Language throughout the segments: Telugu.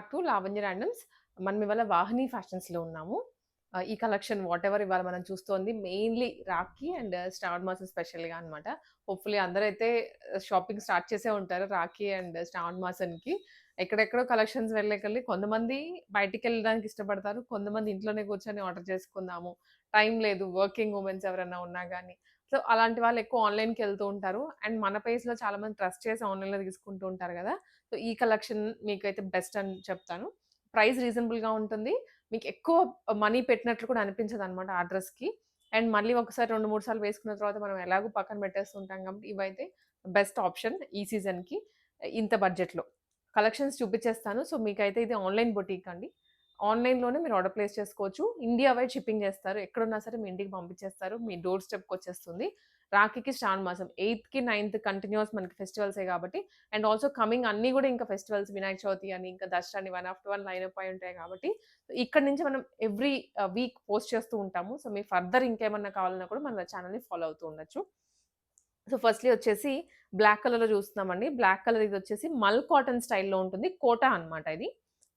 బ్యాక్ టు లావణ్య ర్యాండమ్స్ మనం ఇవాళ వాహిని ఫ్యాషన్స్లో ఉన్నాము. ఈ కలెక్షన్ వాట్ ఎవర్ ఇవాళ మనం చూస్తోంది మెయిన్లీ రాఖీ అండ్ శ్రావణ మాసం స్పెషల్గా అనమాట హోప్ఫుల్లీ అందరైతే uh, షాపింగ్ స్టార్ట్ చేసే ఉంటారు రాఖీ అండ్ శ్రావణ మాసన్కి ఎక్కడెక్కడో కలెక్షన్స్ వెళ్ళేకెళ్ళి కొంతమంది బయటికి వెళ్ళడానికి ఇష్టపడతారు కొంతమంది ఇంట్లోనే కూర్చొని ఆర్డర్ చేసుకుందాము. టైం లేదు వర్కింగ్ ఉమెన్స్ ఎవరైనా ఉన్నా కానీ సో అలాంటి వాళ్ళు ఎక్కువ ఆన్లైన్కి వెళ్తూ ఉంటారు. అండ్ మన పేజ్లో చాలా మంది ట్రస్ట్ చేసి ఆన్లైన్లో తీసుకుంటూ ఉంటారు కదా! సో ఈ కలెక్షన్ మీకైతే బెస్ట్ అని చెప్తాను. ప్రైస్ రీజనబుల్గా ఉంటుంది. మీకు ఎక్కువ మనీ పెట్టినట్లు కూడా అనిపించదు అనమాట ఆ డ్రెస్కి. అండ్ మళ్ళీ ఒకసారి రెండు మూడు సార్లు వేసుకున్న తర్వాత మనం ఎలాగో పక్కన పెట్టేస్తుంటాం కాబట్టి ఇవైతే బెస్ట్ ఆప్షన్ ఈ సీజన్కి ఇంత బడ్జెట్లో. కలెక్షన్స్ చూపించేస్తాను. సో మీకైతే ఇది ఆన్లైన్ బొటీక్ అండి. ఆన్లైన్లోనే మీరు ఆర్డర్ ప్లేస్ చేసుకోవచ్చు. ఇండియా వైడ్ షిప్పింగ్ చేస్తారు. ఎక్కడున్నా సరే మీ ఇంటికి పంపించేస్తారు. మీ డోర్ స్టెప్కి వచ్చేస్తుంది. రాఖీకి శ్రావణ మాసం. ఎయిత్కి నైన్త్ కంటిన్యూస్ మనకి ఫెస్టివల్సే కాబట్టి అండ్ ఆల్సో కమింగ్ అన్నీ కూడా ఇంకా ఫెస్టివల్స్ వినాయక చవితి అని ఇంకా దసరా అని one after one line up అయి ఉంటాయి కాబట్టి ఇక్కడ నుంచి మనం ఎవ్రీ వీక్ పోస్ట్ చేస్తూ ఉంటాము. సో మీ ఫర్దర్ ఇంకేమన్నా కావాలన్నా కూడా మన ఛానల్ని ఫాలో అవుతూ ఉండొచ్చు. సో ఫస్ట్లీ వచ్చేసి బ్లాక్ కలర్లో చూస్తున్నామండి. బ్లాక్ కలర్ ఇది వచ్చేసి మల్ కాటన్ స్టైల్లో ఉంటుంది. కోటా అన్నమాట ఇది.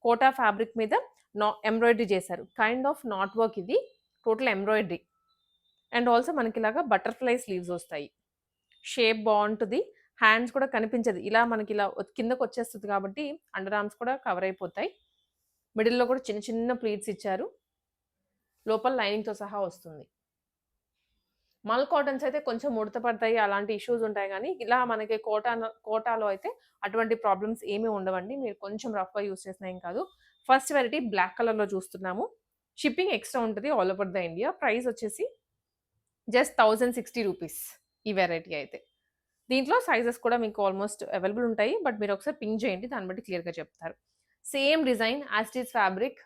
కోటా ఫ్యాబ్రిక్ మీద నా ఎంబ్రాయిడరీ చేశారు. కైండ్ ఆఫ్ నాట్ వర్క్ ఇది. Total embroidery. అండ్ ఆల్సో మనకి ఇలాగా బటర్ఫ్లై స్లీవ్స్ వస్తాయి. షేప్ బాగుంటుంది. హ్యాండ్స్ కూడా కనిపించదు. ఇలా మనకి ఇలా కిందకు వచ్చేస్తుంది కాబట్టి అండర్ ఆర్మ్స్ కూడా కవర్ అయిపోతాయి. మిడిల్లో కూడా చిన్న చిన్న ప్లీట్స్ ఇచ్చారు. లోపల లైనింగ్తో సహా వస్తుంది. మల్ కాటన్స్ అయితే కొంచెం ముడతపడతాయి అలాంటి ఇష్యూస్ ఉంటాయి. కానీ ఇలా మనకి కోటా కోటాలో అయితే అటువంటి ప్రాబ్లమ్స్ ఏమీ ఉండవండి. మీరు కొంచెం రఫ్గా యూస్ చేసినా ఏం కాదు. ఫస్ట్ వెరైటీ బ్లాక్ కలర్లో చూస్తున్నాము. షిప్పింగ్ ఎక్స్ట్రా ఉంటుంది all over the India. Price వచ్చేసి జస్ట్ థౌజండ్ సిక్స్టీ రూపీస్ ఈ వెరైటీ అయితే. దీంట్లో సైజెస్ కూడా మీకు ఆల్మోస్ట్ అవైలబుల్ ఉంటాయి. బట్ మీరు ఒకసారి పింక్ చేయండి దాన్ని బట్టి క్లియర్గా చెప్తారు. Same design as this fabric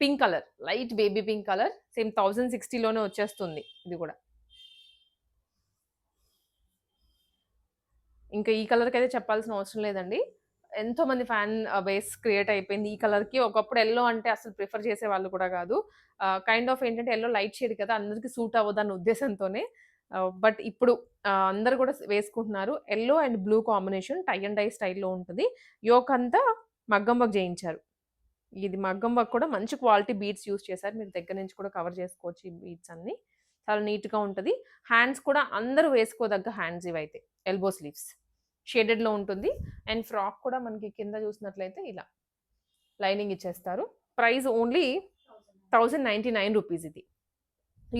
pink colour light baby pink colour same thousand సిక్స్టీలోనే వచ్చేస్తుంది ఇది కూడా. ఇంకా ఈ కలర్కి అయితే చెప్పాల్సిన అవసరం లేదండి. ఎంతో మంది ఫ్యాన్ బేస్ క్రియేట్ అయిపోయింది ఈ కలర్కి ఒకప్పుడు ఎల్లో అంటే అసలు ప్రిఫర్ చేసే వాళ్ళు కూడా కాదు. కైండ్ ఆఫ్ ఏంటంటే ఎల్లో లైట్ షేడ్ కదా అందరికీ సూట్ అవ్వదన్న ఉద్దేశంతోనే. బట్ ఇప్పుడు అందరు కూడా వేసుకుంటున్నారు. Yellow and blue combination tie and dye స్టైల్లో ఉంటుంది. యోక్ అంతా మగ్గం వర్క్ చేయించారు. ఇది మగ్గం వర్క్ కూడా మంచి క్వాలిటీ బీడ్స్ యూస్ చేశారు. మీరు దగ్గర నుంచి కూడా కవర్ చేసుకోవచ్చు ఈ బీడ్స్ అన్ని. చాలా నీట్గా ఉంటుంది. హ్యాండ్స్ కూడా అందరూ వేసుకోదగ్గ హ్యాండ్స్ ఇవైతే. ఎల్బో స్లీవ్స్ షేడెడ్లో ఉంటుంది. అండ్ ఫ్రాక్ కూడా మనకి కింద చూసినట్లయితే ఇలా లైనింగ్ ఇచ్చేస్తారు. Price only thousand ninety nine rupees ఇది.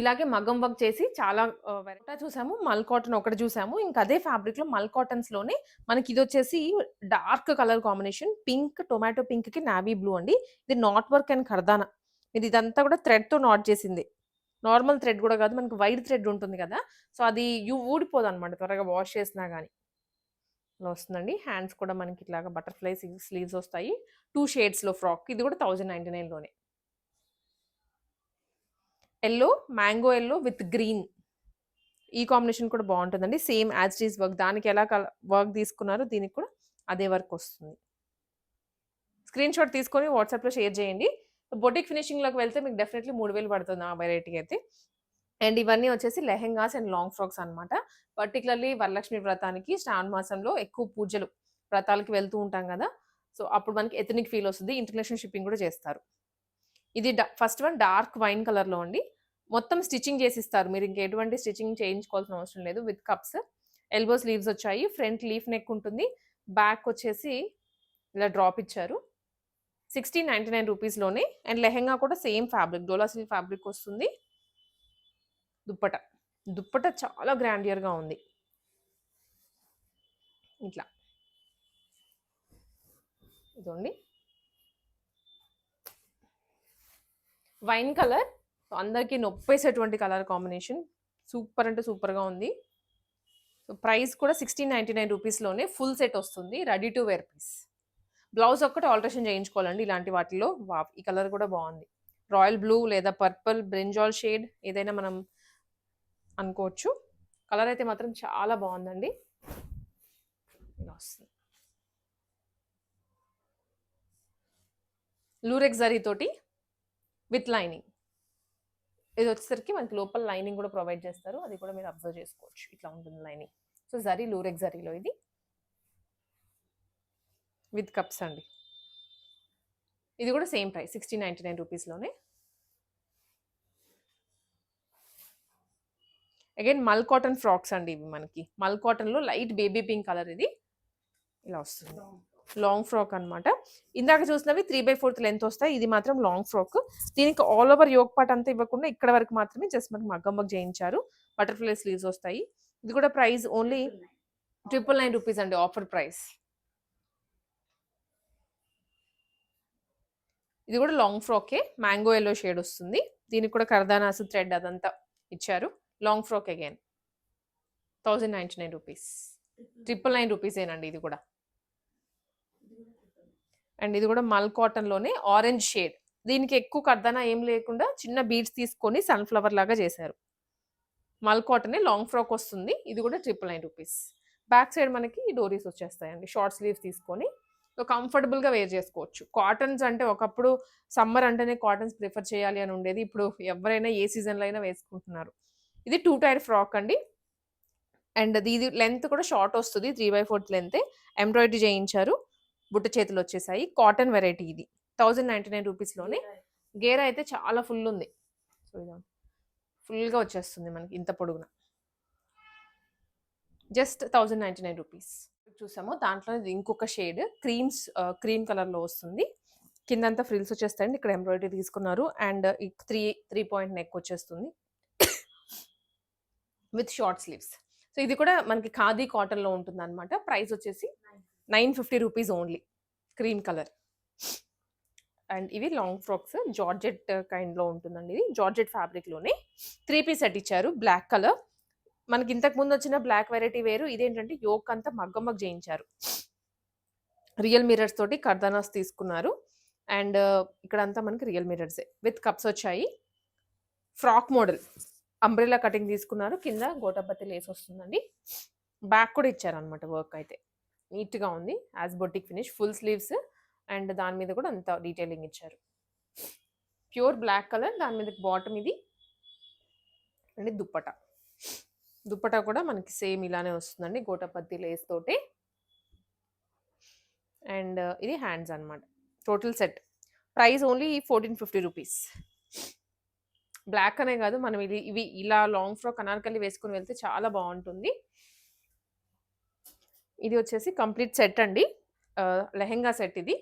ఇలాగే మగ్గం వర్క్ చేసి చాలా వెరైటీ చూసాము. మల్ కాటన్ ఒకటి చూసాము. ఇంకా అదే ఫ్యాబ్రిక్లో మల్ కాటన్స్లోనే మనకి ఇది వచ్చేసి dark colour combination. Pink tomato పింక్కి నావీ బ్లూ అండి. ఇది నాట్ వర్క్ అండ్ కర్దానా ఇది ఇదంతా కూడా థ్రెడ్తో నాట్ చేసింది. నార్మల్ థ్రెడ్ కూడా కాదు మనకి వైట్ థ్రెడ్ ఉంటుంది కదా. సో అది యూ ఊడిపోదు అనమాట త్వరగా వాష్ చేసినా కానీ వస్తుందండి. హ్యాండ్స్ కూడా మనకి ఇట్లాగా బటర్ఫ్లై స్లీవ్స్ వస్తాయి. టూ షేడ్స్లో ఫ్రాక్. ఇది కూడా thousand ninety నైన్లోనే yellow mango yellow with green. ఈ కాంబినేషన్ కూడా బాగుంటుందండి. Same as these work. దానికి ఎలా వర్క్ తీసుకున్నారో దీనికి కూడా అదే వర్క్ వస్తుంది. స్క్రీన్ షాట్ తీసుకొని వాట్సాప్లో షేర్ చేయండి. బొటిక్ ఫినిషింగ్లోకి వెళ్తే మీకు డెఫినెట్లీ మూడు వేలు పడుతుంది ఆ వెరైటీ అయితే. అండ్ ఇవన్నీ వచ్చేసి లెహెంగాస్ అండ్ లాంగ్ ఫ్రాక్స్ అనమాట పర్టికులర్లీ వరలక్ష్మి వ్రతానికి శ్రావణ మాసంలో ఎక్కువ పూజలు వ్రతాలకి వెళ్తూ ఉంటాం కదా. సో అప్పుడు మనకి ఎథనిక్ ఫీల్ వస్తుంది ఇంటర్నేషనల్ షిప్పింగ్ కూడా చేస్తారు. ఇది ఫస్ట్ వన్ డార్క్ వైన్ కలర్లో అండి. మొత్తం స్టిచ్చింగ్ చేసిస్తారు. మీరు ఇంక ఎటువంటి స్టిచ్చింగ్ చేయించుకోవాల్సిన అవసరం లేదు. విత్ కప్స్ ఎల్బో స్లీవ్స్ వచ్చాయి. ఫ్రంట్ లీఫ్ నెక్ ఉంటుంది. బ్యాక్ వచ్చేసి ఇలా డ్రాప్ ఇచ్చారు. సిక్స్టీన్ నైంటీ నైన్ రూపీస్లోనే అండ్ లెహెంగా కూడా same fabric dola silk fabric వస్తుంది. దుప్పట. దుప్పట చాలా గ్రాండియర్గా ఉంది. ఇట్లా. ఇదండి. Wine colour. అందరికీ నొప్పేసేటువంటి కలర్ కాంబినేషన్. సూపర్ అంటే సూపర్గా ఉంది. సో ప్రైస్ కూడా సిక్స్టీన్ నైంటీ నైన్ రూపీస్లోనే ఫుల్ సెట్ వస్తుంది. Ready to wear piece. Blouse ఒక్కటి ఆల్టరేషన్ చేయించుకోవాలండి ఇలాంటి వాటిలో. వా ఈ కలర్ కూడా బాగుంది. రాయల్ బ్లూ లేదా పర్పుల్ బ్రింజాల్ షేడ్ ఏదైనా మనం అనుకోవచ్చు. కలర్ అయితే మాత్రం చాలా బాగుందండి. ఇలా వస్తుంది. లూరెక్ జరీ తోటి విత్ లైనింగ్ ఇది వచ్చేసరికి మనకి లోపల లైనింగ్ కూడా ప్రొవైడ్ చేస్తారు. అది కూడా మీరు అబ్జర్వ్ చేసుకోవచ్చు. ఇట్లా ఉంటుంది లైనింగ్ సో జరీ లూరెక్ జరీలో ఇది. విత్ కప్స్ అండి. ఇది కూడా same price sixteen ninety nine రూపీస్లోనే again మల్ కాటన్ ఫ్రాక్స్ అండి ఇవి మనకి. మల్ కాటన్లో లైట్ బేబీ పింక్ కలర్ ఇది. ఇలా వస్తుంది. లాంగ్ ఫ్రాక్ అన్నమాట. ఇందాక చూసినవి త్రీ బై ఫోర్త్ లెంత్ వస్తాయి. ఇది మాత్రం లాంగ్ ఫ్రాక్ దీనికి ఆల్ ఓవర్ యోగ్ పార్ట్ అంతా ఇవ్వకుండా ఇక్కడ వరకు మాత్రమే జస్ట్ మనకి మగ్గం మగ్ చేయించారు. బటర్ఫ్లై స్లీవ్స్ వస్తాయి. ఇది కూడా price only triple nine rupees అండి ఆఫర్ ప్రైస్ ఇది కూడా లాంగ్ ఫ్రాకే మ్యాంగో ఎల్లో షేడ్ వస్తుంది. దీనికి కూడా కర్దానాస్ థ్రెడ్ అదంతా ఇచ్చారు. Long frock again thousand ninety nine rupees triple nine rupees ఏనండి ఇది కూడా. అండ్ ఇది కూడా మల్ కాటన్లోనే ఆరెంజ్ షేడ్ దీనికి ఎక్కువ కర్దానా ఏం లేకుండా చిన్న బీడ్స్ తీసుకొని సన్ఫ్లవర్ లాగా చేశారు. మల్ కాటనే లాంగ్ ఫ్రాక్ వస్తుంది. ఇది కూడా triple nine rupees back side మనకి డోరీస్ వచ్చేస్తాయండి. షార్ట్ స్లీవ్స్ తీసుకొని సో కంఫర్టబుల్గా వేర్ చేసుకోవచ్చు. కాటన్స్ అంటే ఒకప్పుడు సమ్మర్ అంటేనే కాటన్స్ ప్రిఫర్ చేయాలి అని ఉండేది. ఇప్పుడు ఎవరైనా ఏ సీజన్లో అయినా వేసుకుంటున్నారు. ఇది టూ టైర్ ఫ్రాక్ అండి. అండ్ ఇది లెంత్ కూడా షార్ట్ వస్తుంది three by fourth length embroidery చేయించారు. బుట్ట చేతులు వచ్చేసాయి. కాటన్ వెరైటీ ఇది. థౌజండ్ నైంటీ నైన్ రూపీస్లోనే గేర్ అయితే. చాలా ఫుల్ ఉంది. సో ఇదా. ఫుల్గా వచ్చేస్తుంది మనకి ఇంత పొడుగున. Just thousand ninety nine rupees చూసాము దాంట్లో ఇంకొక షేడ్ క్రీమ్స్ క్రీమ్ కలర్లో వస్తుంది. కిందంతా ఫ్రిల్స్ వచ్చేస్తాయండి. ఇక్కడ ఎంబ్రాయిడరీ తీసుకున్నారు. And three three point neck వచ్చేస్తుంది. With short sleeves. సో ఇది కూడా మనకి ఖాదీ కాటన్లో ఉంటుంది అనమాట ప్రైస్ వచ్చేసి nine fifty rupees only. Cream colour. And ఇవి లాంగ్ ఫ్రాక్స్. జార్జెట్ కైండ్లో ఉంటుందండి ఇది. జార్జెట్ ఫ్యాబ్రిక్లోనే. త్రీ పీస్ సెట్ ఇచ్చారు. Black colour. మనకి ఇంతకు ముందు వచ్చిన బ్లాక్ వెరైటీ వేరు. ఇదేంటంటే యోక్ అంతా మగ్గమగ్ చేయించారు. రియల్ మిరర్స్ తోటి కర్దానాస్ తీసుకున్నారు. అండ్ ఇక్కడంతా మనకి రియల్ మిరర్సే విత్ కప్స్ వచ్చాయి. Frock model. అంబ్రెలా కటింగ్ తీసుకున్నారు. కింద గోటపత్తి లేస్ వస్తుందండి. బ్యాక్ కూడా ఇచ్చారనమాట వర్క్ అయితే. నీట్గా ఉంది. As boutique finish full sleeves and దాని మీద కూడా అంత డీటెయిలింగ్ ఇచ్చారు. ప్యూర్ బ్లాక్ కలర్ దాని మీద బాటమ్ ఇది. అండ్ దుప్పట. దుప్పట కూడా మనకి సేమ్ ఇలానే వస్తుందండి గోటపత్తి లేస్ తోటి. అండ్ ఇది హ్యాండ్స్ అనమాట total set price only fourteen fifty rupees black అనే కాదు. మనం ఇది ఇవి ఇలా లాంగ్ ఫ్రాక్ అనార్కలి వేసుకుని వెళ్తే చాలా బాగుంటుంది. ఇది వచ్చేసి కంప్లీట్ సెట్ అండి. లెహెంగా సెట్ ఇది.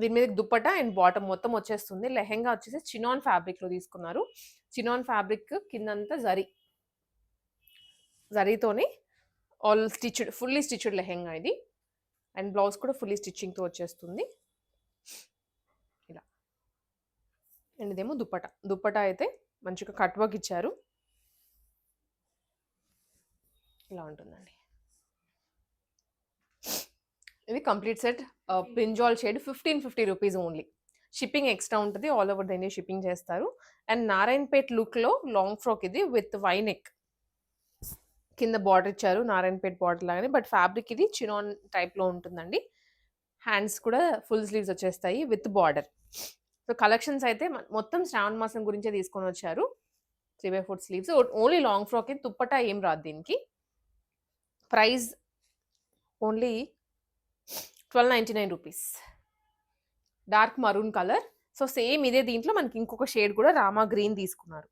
దీని మీద దుప్పట అండ్ బాటమ్ మొత్తం వచ్చేస్తుంది. లెహెంగా వచ్చేసి చినాన్ ఫ్యాబ్రిక్లో తీసుకున్నారు. చినాన్ ఫ్యాబ్రిక్ కిందంతా zari జరీతోనే all stitched fully stitched lehenga ఇది. అండ్ బ్లౌజ్ కూడా ఫుల్లీ స్టిచ్చింగ్తో వచ్చేస్తుంది ఇలా అండ్ ఇదేమో దుప్పట. దుప్పట అయితే మంచిగా కట్ వర్క్ ఇచ్చారు. ఇలా ఉంటుందండి. ఇది complete set. Brinjal shade fifteen fifty rupees only. Shipping extra ఉంటుంది. All over the India shipping చేస్తారు. అండ్ నారాయణపేట్ లుక్లో లాంగ్ ఫ్రాక్ ఇది విత్ వైనెక్ కింద బార్డర్ ఇచ్చారు. నారాయణపేట్ బార్డర్ లాగానే. బట్ ఫ్యాబ్రిక్ ఇది చినాన్ టైప్లో ఉంటుందండి. హ్యాండ్స్ కూడా ఫుల్ స్లీవ్స్ వచ్చేస్తాయి విత్ బార్డర్. సో కలెక్షన్స్ అయితే మొత్తం శ్రావణ మాసం గురించే తీసుకొని వచ్చారు. Three by four sleeves. Only long frock dupatta ఏం రాదు దీనికి. Price only twelve ninety nine rupees. Dark maroon colour. So same ఇదే దీంట్లో మనకి ఇంకొక షేడ్ కూడా రామా గ్రీన్ తీసుకున్నారు.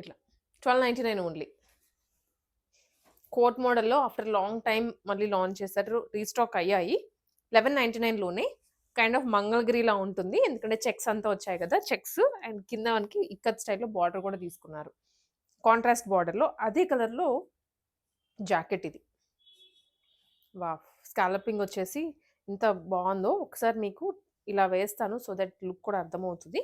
ఇట్లా. Twelve ninety nine only. Coat మోడల్లో ఆఫ్టర్ లాంగ్ టైం మళ్ళీ లాంచ్ చేశారు. రీస్టాక్ అయ్యాయి. లెవెన్ నైంటీ నైన్లోనే కైండ్ ఆఫ్ మంగళగిరిలా ఉంటుంది. ఎందుకంటే చెక్స్ అంతా వచ్చాయి కదా చెక్స్. అండ్ కింద మనకి ఇక్కత్ స్టైల్లో బార్డర్ కూడా తీసుకున్నారు. కాంట్రాస్ట్ బార్డర్లో అదే కలర్లో జాకెట్ ఇది. వా స్కాలపింగ్ వచ్చేసి ఇంత బాగుందో ఒకసారి మీకు ఇలా వేస్తాను సో దట్ లుక్ కూడా అర్థమవుతుంది.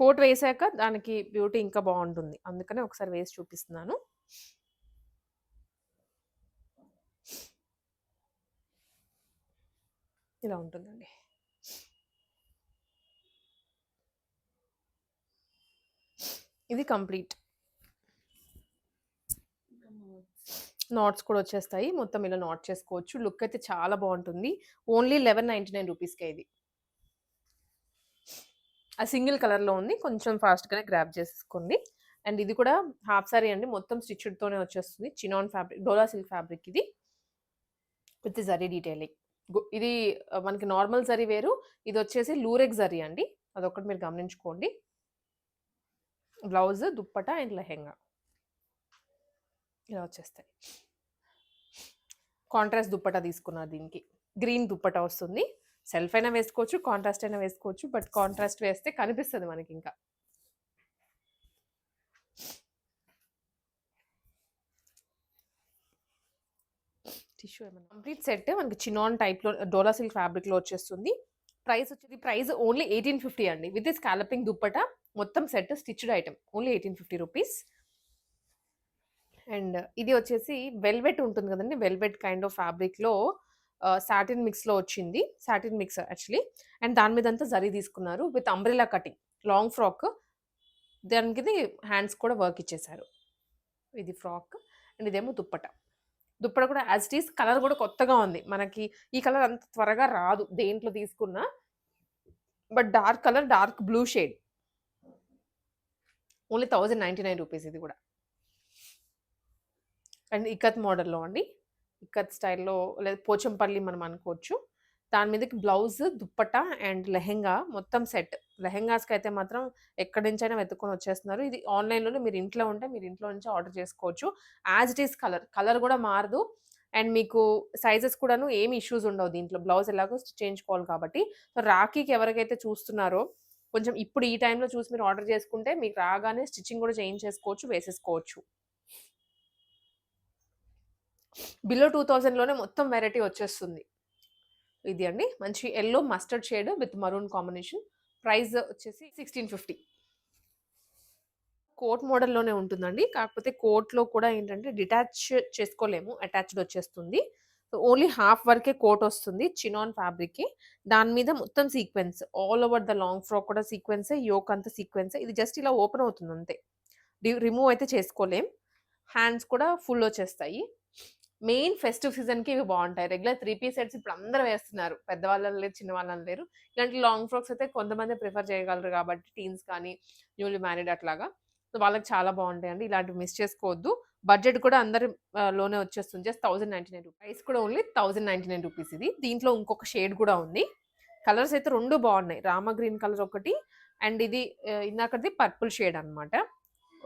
కోట్ వేసాక దానికి బ్యూటీ ఇంకా బాగుంటుంది. అందుకనే ఒకసారి వేసి చూపిస్తున్నాను. ఇలా ఉంటుందండి. ఇది కంప్లీట్. నాట్స్ కూడా వచ్చేస్తాయి. మొత్తం ఇలా నాట్ చేసుకోవచ్చు. లుక్ అయితే చాలా బాగుంటుంది. ఓన్లీ లెవెన్ నైంటీ నైన్ రూపీస్కే ఇది. ఆ సింగిల్ కలర్లో ఉంది. కొంచెం ఫాస్ట్గానే గ్రాప్ చేసుకోండి. అండ్ ఇది కూడా హాఫ్ సారీ అండి. మొత్తం స్టిచ్డ్తోనే వచ్చేస్తుంది. Chinon fabric dola silk fabric ఇది. With zari detailing. ఇది మనకి నార్మల్ జరీ వేరు. ఇది వచ్చేసి లూరెక్ జరీ అండి. అదొకటి మీరు గమనించుకోండి. Blouse dupatta and lehenga. ఇలా వచ్చేస్తాయి. కాంట్రాస్ట్ దుప్పట తీసుకున్నారు దీనికి. గ్రీన్ దుప్పట వస్తుంది. సెల్ఫ్ అయినా వేసుకోవచ్చు కాంట్రాస్ట్ అయినా వేసుకోవచ్చు బట్ కాంట్రాస్ట్ వేస్తే కనిపిస్తుంది మనకి ఇంకా టిష్యూ ఏమన్నా కంప్లీట్ సెట్ మనకి చినాన్ టైప్లో డోలా సిల్క్ ఫ్యాబ్రిక్లో వచ్చేస్తుంది. ప్రైస్ వచ్చేది ప్రైస్ ఓన్లీ ఎయిటీన్ ఫిఫ్టీ అండి. విత్ స్కాలపింగ్ దుప్పట మొత్తం set stitched item only eighteen fifty rupees and ఇది వచ్చేసి వెల్వెట్ ఉంటుంది కదండి. వెల్వెట్ కైండ్ ఆఫ్ ఫ్యాబ్రిక్లో సాటిన్ మిక్స్లో వచ్చింది. సాటిన్ మిక్స్ యాక్చువల్లీ అండ్ దాని మీద అంతా జరీ తీసుకున్నారు with umbrella cutting long frock దానికి హ్యాండ్స్ కూడా వర్క్ ఇచ్చేసారు ఇది ఫ్రాక్ అండ్ ఇదేమో దుప్పట. దుప్పట కూడా యాజ్ ఇట్ ఈస్ కలర్ కూడా కొత్తగా ఉంది. మనకి ఈ కలర్ అంత త్వరగా రాదు దేంట్లో తీసుకున్నా. But dark colour dark blue shade only thousand ninety nine rupees ఇది కూడా. అండ్ ఇక్కత్ మోడల్లో అండి. ఇక్కత్ స్టైల్లో లేదా పోచంపల్లి మనం అనుకోవచ్చు. దాని మీదకి బ్లౌజ్ దుప్పట అండ్ లెహెంగా మొత్తం సెట్. లెహెంగాస్కి అయితే మాత్రం ఎక్కడి నుంచైనా వెతుక్కొని వచ్చేస్తున్నారు. ఇది ఆన్లైన్లోనే మీరు ఇంట్లో ఉంటే మీరు ఇంట్లో నుంచి ఆర్డర్ చేసుకోవచ్చు. As it is colour. Colour కూడా మారదు. అండ్ మీకు సైజెస్ కూడాను ఏమి ఇష్యూస్ ఉండవు దీంట్లో. బ్లౌజ్ ఎలాగో స్టిచ్ చేయించుకోవాలి కాబట్టి. సో రాఖీకి ఎవరికైతే చూస్తున్నారో కొంచెం ఇప్పుడు ఈ టైంలో చూసి మీరు ఆర్డర్ చేసుకుంటే మీకు రాగానే స్టిచ్చింగ్ కూడా చేయించేసుకోవచ్చు వేసేసుకోవచ్చు. బిలో టూ థౌజండ్లోనే మొత్తం వెరైటీ వచ్చేస్తుంది. ఇది అండి. మంచి yellow mustard shade with maroon combination price వచ్చేసి సిక్స్టీన్ ఫిఫ్టీ కోట్ మోడల్లోనే ఉంటుందండి. కాకపోతే కోట్లో కూడా ఏంటంటే డిటాచ్ చేసుకోలేము. అటాచ్డ్ వచ్చేస్తుంది. సో ఓన్లీ హాఫ్ వరకే కోట్ వస్తుంది చినాన్ ఫ్యాబ్రిక్కి దాని మీద మొత్తం sequence all over the long frock కూడా సీక్వెన్సే యోక్ అంతా సీక్వెన్సే ఇది జస్ట్ ఇలా ఓపెన్ అవుతుంది అంతే. రిమూవ్ అయితే చేసుకోలేం. హ్యాండ్స్ కూడా ఫుల్ వచ్చేస్తాయి. మెయిన్ ఫెస్టివ్ సీజన్కి ఇవి బాగుంటాయి. రెగ్యులర్ త్రీ పీస్ సెట్స్ ఇప్పుడు అందరూ వేస్తున్నారు. పెద్దవాళ్ళని లేరు చిన్న వాళ్ళని లేరు. ఇలాంటి లాంగ్ ఫ్రాక్స్ అయితే కొంతమంది ప్రిఫర్ చేయగలరు కాబట్టి టీన్స్ కానీ న్యూలీ మ్యారీడ్ అట్లాగా. సో వాళ్ళకి చాలా బాగుంటాయి అండి ఇలాంటివి మిస్ చేసుకోవద్దు. బడ్జెట్ కూడా అందరి లోనే వచ్చేస్తుంది. Just thousand ninety nine price కూడా only thousand ninety nine rupees ఇది. దీంట్లో ఇంకొక షేడ్ కూడా ఉంది. కలర్స్ అయితే రెండు బాగున్నాయి. రామ గ్రీన్ కలర్ ఒకటి. అండ్ ఇది ఇందాకది పర్పుల్ షేడ్ అనమాట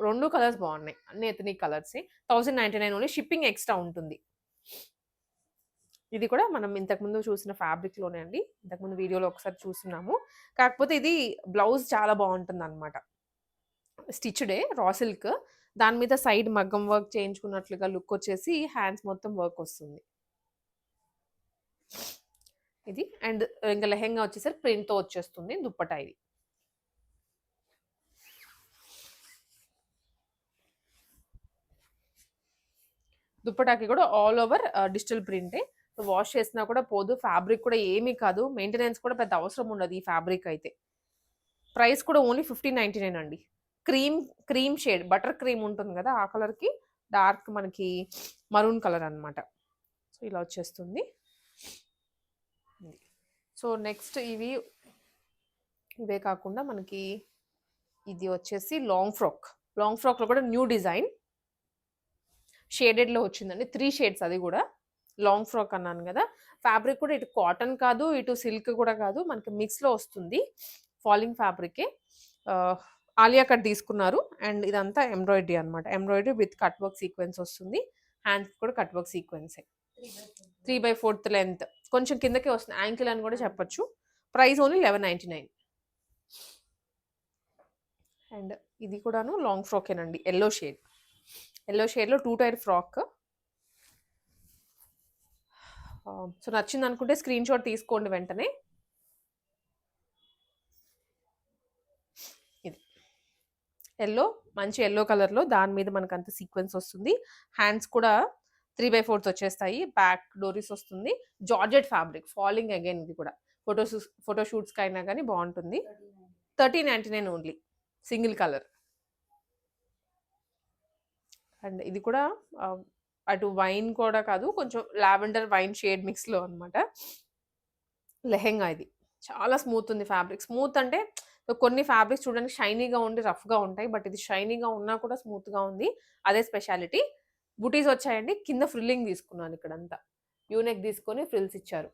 రెండు కలర్స్ బాగున్నాయి. అన్ని ethnic colours thousand ninety nine only shipping extra ఉంటుంది. ఇది కూడా మనం ఇంతకుముందు చూసిన ఫ్యాబ్రిక్లోనే అండి. ఇంతకుముందు వీడియోలో ఒకసారి చూస్తున్నాము. కాకపోతే ఇది బ్లౌజ్ చాలా బాగుంటుంది అనమాట స్టిచ్డే రా సిల్క్ దాని మీద సైడ్ మగ్గం వర్క్ చేయించుకున్నట్లుగా లుక్ వచ్చేసి హ్యాండ్స్ మొత్తం వర్క్ వస్తుంది. ఇది. అండ్ ఇంకా లెహెంగా వచ్చేసరికి ప్రింట్తో వచ్చేస్తుంది. దుప్పటా ఇది. దుప్పటాకి కూడా ఆల్ ఓవర్ డిజిటల్ ప్రింటే వాష్ చేసినా కూడా పోదు. ఫ్యాబ్రిక్ కూడా ఏమీ కాదు. మెయింటెనెన్స్ కూడా పెద్ద అవసరం ఉండదు ఈ ఫ్యాబ్రిక్ అయితే. ప్రైస్ కూడా ఓన్లీ ఫిఫ్టీన్ నైంటీ నైన్ అండి. Cream cream shade butter cream ఉంటుంది కదా ఆ కలర్కి డార్క్ మనకి మరూన్ కలర్ అనమాట సో ఇలా వచ్చేస్తుంది. సో నెక్స్ట్ ఇవి ఇవే కాకుండా మనకి ఇది వచ్చేసి లాంగ్ ఫ్రాక్ లాంగ్ ఫ్రాక్లో కూడా న్యూ డిజైన్ షేడెడ్లో వచ్చిందండి. త్రీ షేడ్స్ అది కూడా. లాంగ్ ఫ్రాక్ అన్నాను కదా. ఫ్యాబ్రిక్ కూడా ఇటు కాటన్ కాదు ఇటు సిల్క్ కూడా కాదు మనకి మిక్స్లో వస్తుంది. ఫాలింగ్ ఫ్యాబ్రికే ఆలియా కట్ తీసుకున్నారు. అండ్ ఇదంతా ఎంబ్రాయిడరీ అనమాట embroidery with cut work sequence వస్తుంది. హ్యాండ్స్ కూడా cut work సీక్వెన్సే. Three by fourth length. కొంచెం కిందకే వస్తుంది. యాంకిల్ అని కూడా చెప్పొచ్చు. Price only eleven ninety nine. And ఇది కూడాను లాంగ్ ఫ్రాకేనండి. Yellow shade. ఎల్లో షేడ్లో టూ టైర్ ఫ్రాక్ సో నచ్చింది అనుకుంటే స్క్రీన్ షాట్ తీసుకోండి వెంటనే. ఇది. ఎల్లో మంచి ఎల్లో కలర్లో దాని మీద మనకు అంత సీక్వెన్స్ వస్తుంది. హ్యాండ్స్ కూడా త్రీ బై ఫోర్త్ వచ్చేస్తాయి. బ్యాక్ డోరీస్ వస్తుంది. జార్జెట్ ఫ్యాబ్రిక్ ఫాలింగ్ అగైన్ ఇది కూడా. ఫోటోస్ ఫోటోషూట్స్కి అయినా కానీ బాగుంటుంది. Thirty ninety nine only single colour and ఇది కూడా అటు వైన్ కూడా కాదు కొంచెం లావెండర్ వైన్ షేడ్ మిక్స్లో అనమాట లెహెంగా ఇది. చాలా స్మూత్ ఉంది ఫ్యాబ్రిక్. స్మూత్ అంటే కొన్ని ఫ్యాబ్రిక్స్ చూడడానికి షైనీగా ఉండి రఫ్గా ఉంటాయి బట్ ఇది షైనీగా ఉన్నా కూడా స్మూత్గా ఉంది. అదే స్పెషాలిటీ. బుటీస్ వచ్చాయండి. కింద ఫ్రిల్లింగ్ తీసుకున్నాను ఇక్కడంతా. యూనెక్ తీసుకొని ఫ్రిల్స్ ఇచ్చారు.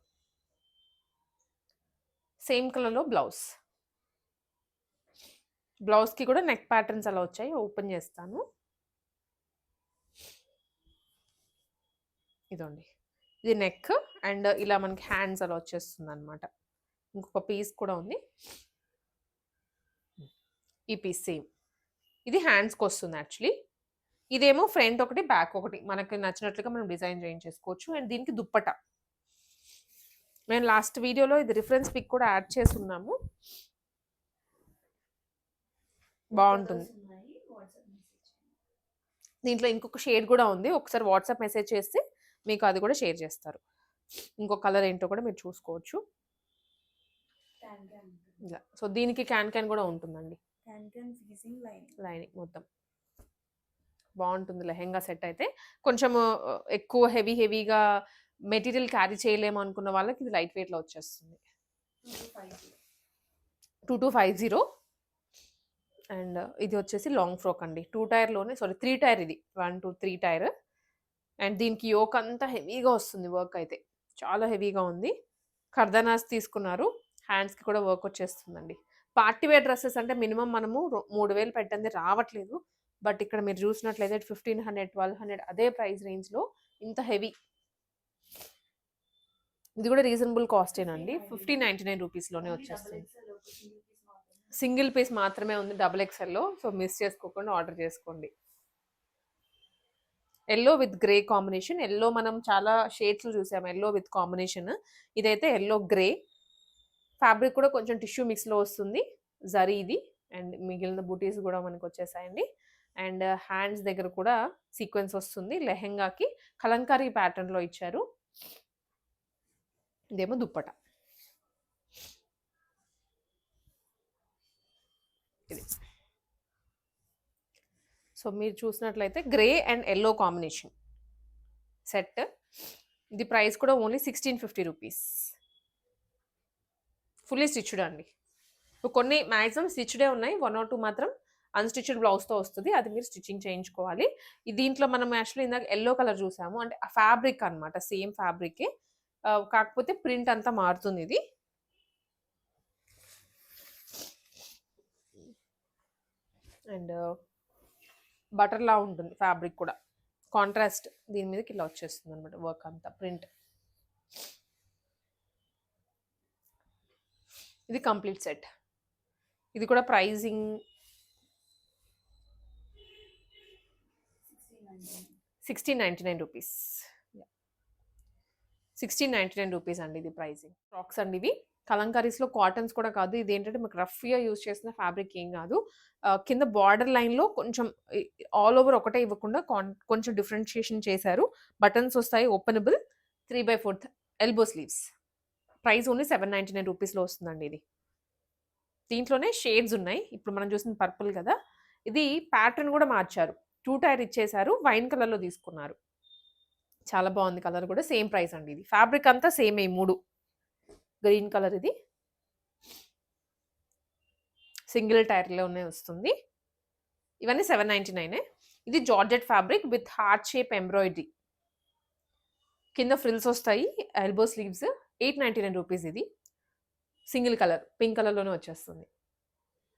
సేమ్ కలర్లో బ్లౌజ్. బ్లౌజ్కి కూడా నెక్ ప్యాటర్న్స్ అలా వచ్చాయి. ఓపెన్ చేస్తాను. ఇదండి. ఇది నెక్ అండ్ ఇలా మనకి హ్యాండ్స్ అలా వచ్చేస్తుంది అనమాట ఇంకొక పీస్ కూడా ఉంది. ఈ పీస్ సేమ్ ఇది హ్యాండ్స్కి వస్తుంది యాక్చువల్లీ ఇదేమో ఫ్రంట్ ఒకటి బ్యాక్ ఒకటి. మనకి నచ్చినట్లుగా మనం డిజైన్ చేయించేసుకోవచ్చు. అండ్ దీనికి దుప్పట. నేను లాస్ట్ వీడియోలో ఇది రిఫరెన్స్ పిక్ కూడా యాడ్ చేసి ఉన్నాము బాగుంటుంది దీంట్లో ఇంకొక షేడ్ కూడా ఉంది. ఒకసారి వాట్సాప్ మెసేజ్ చేస్తే మీకు అది కూడా షేర్ చేస్తారు. ఇంకో కలర్ ఏంటో కూడా మీరు చూసుకోవచ్చు. ఇలా సో దీనికి క్యాన్ క్యాన్ కూడా ఉంటుందండి. లైనింగ్ మొత్తం. బాగుంటుంది లెహెంగా సెట్ అయితే. కొంచెం ఎక్కువ హెవీ హెవీగా మెటీరియల్ క్యారీ చేయలేము అనుకున్న వాళ్ళకి ఇది లైట్ వెయిట్లో వచ్చేస్తుంది. Two two five zero and ఇది వచ్చేసి లాంగ్ ఫ్రాక్ అండి. టూ టైర్లోనే సారీ త్రీ టైర్ ఇది. One two three tier and దీనికి యోక్ అంతా హెవీగా వస్తుంది వర్క్ అయితే. చాలా హెవీగా ఉంది. కర్దనాస్ తీసుకున్నారు. హ్యాండ్స్కి కూడా వర్క్ వచ్చేస్తుందండి. పార్టీ వేర్ డ్రెస్సెస్ అంటే మినిమం మనము మూడు వేలు పెట్టింది రావట్లేదు. బట్ ఇక్కడ మీరు చూసినట్లయితే ఫిఫ్టీన్ హండ్రెడ్ ట్వెల్వ్ హండ్రెడ్ అదే ప్రైస్ రేంజ్లో ఇంత హెవీ. ఇది కూడా రీజనబుల్ కాస్టేనండి. ఫిఫ్టీన్ నైంటీ నైన్ రూపీస్లోనే వచ్చేస్తుంది. సింగిల్ పీస్ మాత్రమే ఉంది డబుల్ ఎక్స్ఎల్లో. సో మిస్ చేసుకోకుండా ఆర్డర్ చేసుకోండి. Yellow with grey combination yellow మనం చాలా షేడ్స్లో చూసాము ఎల్లో విత్ కాంబినేషన్ ఇదైతే ఎల్లో గ్రే ఫ్యాబ్రిక్ కూడా కొంచెం టిష్యూ మిక్స్లో వస్తుంది. జరీ ఇది. అండ్ మిగిలిన బూటీస్ కూడా మనకు వచ్చేసాయండి. అండ్ హ్యాండ్స్ uh, దగ్గర కూడా సీక్వెన్స్ వస్తుంది. లెహెంగాకి కలంకారీ ప్యాటర్న్లో ఇచ్చారు. ఇదేమో దుప్పట. ఇది. సో మీరు చూసినట్లయితే grey and yellow combination. Set. ఇది ప్రైస్ కూడా only sixteen fifty rupees. Fully stitched అండి. కొన్ని మ్యాక్సిమం స్టిచ్డే ఉన్నాయి. వన్ ఆర్ టూ మాత్రం అన్స్టిచ్డ్ బ్లౌజ్తో వస్తుంది. అది మీరు స్టిచ్చింగ్ చేయించుకోవాలి. దీంట్లో మనం యాక్చువల్లీ ఇందాక ఎల్లో కలర్ చూసాము. అంటే ఫ్యాబ్రిక్ అనమాట సేమ్ ఫ్యాబ్రికే కాకపోతే ప్రింట్ అంతా మారుతుంది ఇది. అండ్ బటర్లా ఉంటుంది ఫ్యాబ్రిక్ కూడా. కాంట్రాస్ట్ దీని మీదకి ఇలా వచ్చేస్తుంది అనమాట వర్క్ అంతా ప్రింట్. ఇది కంప్లీట్ సెట్. ఇది కూడా pricing sixteen ninety nine rupees. Sixteen ninety nine rupees అండి ఇది ప్రైజింగ్. ఫ్రాక్స్ అండి ఇవి. కలంకారీస్లో కాటన్స్ కూడా కాదు. ఇది ఏంటంటే మీకు రఫ్గా యూజ్ చేసిన ఫ్యాబ్రిక్ ఏం కాదు. కింద బార్డర్ లైన్లో కొంచెం ఆల్ ఓవర్ ఒకటే ఇవ్వకుండా కొంచెం డిఫరెన్షియేషన్ చేశారు. బటన్స్ వస్తాయి openable. Three by fourth elbow sleeves. Price only seven ninety nine రూపీస్లో వస్తుందండి ఇది. దీంట్లోనే షేడ్స్ ఉన్నాయి. ఇప్పుడు మనం చూసిన పర్పుల్ కదా. ఇది ప్యాటర్న్ కూడా మార్చారు. టూ టైర్ ఇచ్చేశారు. వైన్ కలర్లో తీసుకున్నారు. చాలా బాగుంది కలర్ కూడా. సేమ్ ప్రైస్ అండి ఇది. ఫ్యాబ్రిక్ అంతా సేమ్ ఈ మూడు. గ్రీన్ కలర్ ఇది. సింగిల్ టైర్లోనే వస్తుంది. ఇవన్నీ సెవెన్ నైంటీ నైనే ఇది georgette fabric with heart shape embroidery. కింద ఫ్రిల్స్ వస్తాయి elbow sleeves. Eight ninety nine rupees ఇది. సింగిల్ కలర్ పింక్ కలర్లోనే వచ్చేస్తుంది.